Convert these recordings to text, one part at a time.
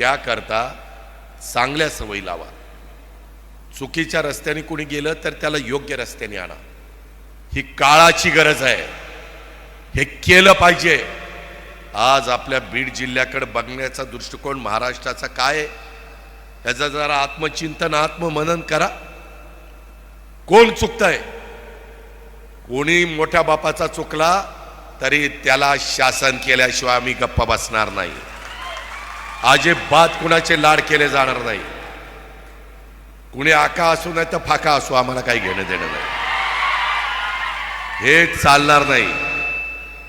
त्याकरता चांगल्या सवयी लावा. चुकीच्या रस्त्याने कोणी गेलं तर त्याला योग्य रस्त्याने आणा. ही काळाची गरज आहे. हे केलं पाहिजे. आज आपल्या बीड जिल्ह्याकडे बघण्याचा दृष्टिकोन महाराष्ट्राचा काय याचा जरा आत्मचिंतन आत्ममनन करा. कोण चुकतंय? कोणी मोठ्या बापाचा चुकला तरी त्याला शासन केल्याशिवाय आम्ही गप्पा बसणार नाही. अजिबात कुणाचे लाड केले जाणार नाही. कुणी आका असू नाही तर फाका असू आम्हाला काही घेणं देणं नाही. हे चालणार नाही.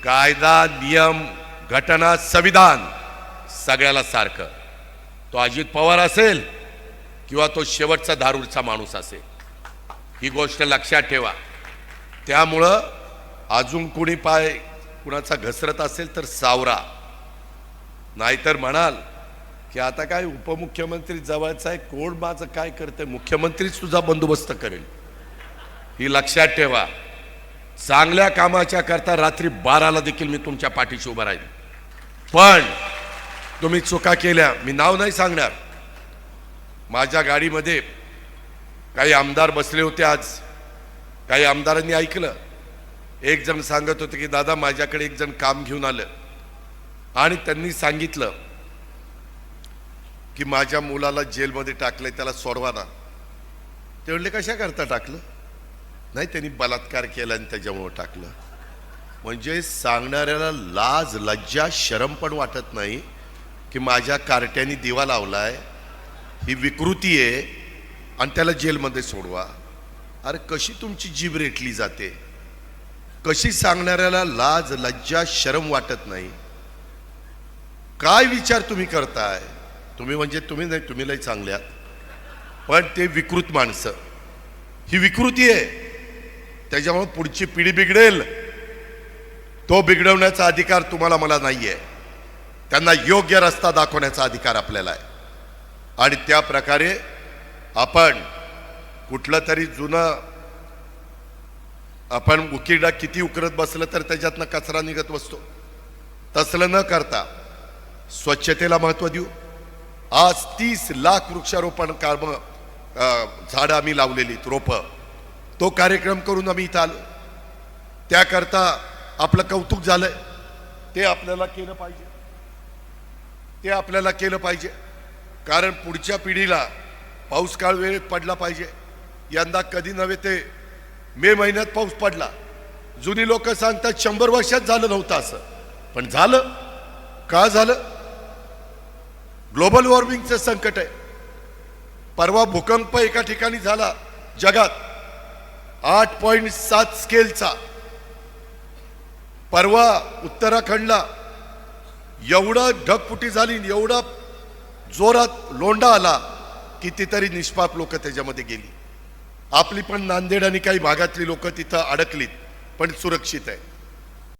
कायदा नियम घटना संविधान सगळ्याला सारखं. तो अजित पवार असेल किंवा तो शेवटचा धारूरचा माणूस असेल. ही गोष्ट लक्षात ठेवा. त्यामुळं अजून कुणी पाय कुणाचा घसरत असेल तर सावरा. नाहीतर म्हणाल की आता काय उपमुख्यमंत्री जवळचा आहे कोण माझं काय करते मुख्यमंत्रीच तुझा बंदोबस्त करेल. ही लक्षात ठेवा. चांगल्या कामाच्या करता रात्री बाराला देखील मी तुमच्या पाठीशी उभा राहील पण तुम्ही चुका केल्या. मी नाव नाही सांगणार. माझ्या गाडीमध्ये काही आमदार बसले होते आज. काही आमदारांनी ऐकलं. एक जण सांगत होते की दादा माझ्याकडे एक जण काम घेऊन आलं. आणि त्यांनी सांगितलं की माझ्या मुलाला जेलमध्ये टाकलंय त्याला सोडवा ना. ते म्हणले कशा करता टाकलं? नाही त्यांनी बलात्कार केला आणि त्याच्यामुळं टाकलं. म्हणजे सांगणाऱ्याला लाज लज्जा शरम पण वाटत नाही की माझ्या कार्ट्याने दिवा लावलाय ही विकृती आहे आणि त्याला जेलमध्ये सोडवा. अरे कशी तुमची जीभ रेटली जाते. कशी सांगणाऱ्याला लाज लज्जा शरम वाटत नाही. काय विचार तुम्ही करताय? तुम्ही म्हणजे तुम्ही नाही तुम्ही लई चांगल्यात पण ते विकृत माणसं. ही विकृती आहे. त्याच्यामुळे पुढची पिढी बिघडेल. तो बिघडवण्याचा अधिकार तुम्हाला मला नाही आहे त्यांना योग्य रस्ता दाखवण्याचा अधिकार आपल्याला आहे. आणि त्या प्रकारे आपण कुठलं तरी जुनं आपण उकिरडा किती उकरत बसलं तर त्याच्यातनं कचरा निघत बसतो. तसलं न करता स्वच्छतेला महत्त्व देऊ. आज तीस लाख वृक्षारोपण काम झाडं आम्ही लावलेली रोपं. तो कार्यक्रम करून आम्ही इथं आलो. त्याकरता आपलं कौतुक झालंय. ते आपल्याला केलं पाहिजे. ते आपल्याला केलं पाहिजे. कारण पुढच्या पिढीला पाऊस काळ वेळेत पडला पाहिजे. यंदा कधी नव्हे ते मे महिन्यात पाऊस पडला. जुनी लोक सांगतात शंभर वर्षात झालं नव्हतं असं. पण झालं. का झालं? ग्लोबल वॉर्मिंगचं संकट आहे. परवा भूकंप एका ठिकाणी झाला जगात. आठ पॉईंट सात स्केलचा. परवा उत्तराखंडला एवढं ढगफुटी झाली एवढा जोरात लोंडा आला कितीतरी निष्पाप लोक त्याच्यामध्ये गेली. आपली पण नांदेड आणि काही भागातली लोक तिथं अडकलीत पण सुरक्षित आहे.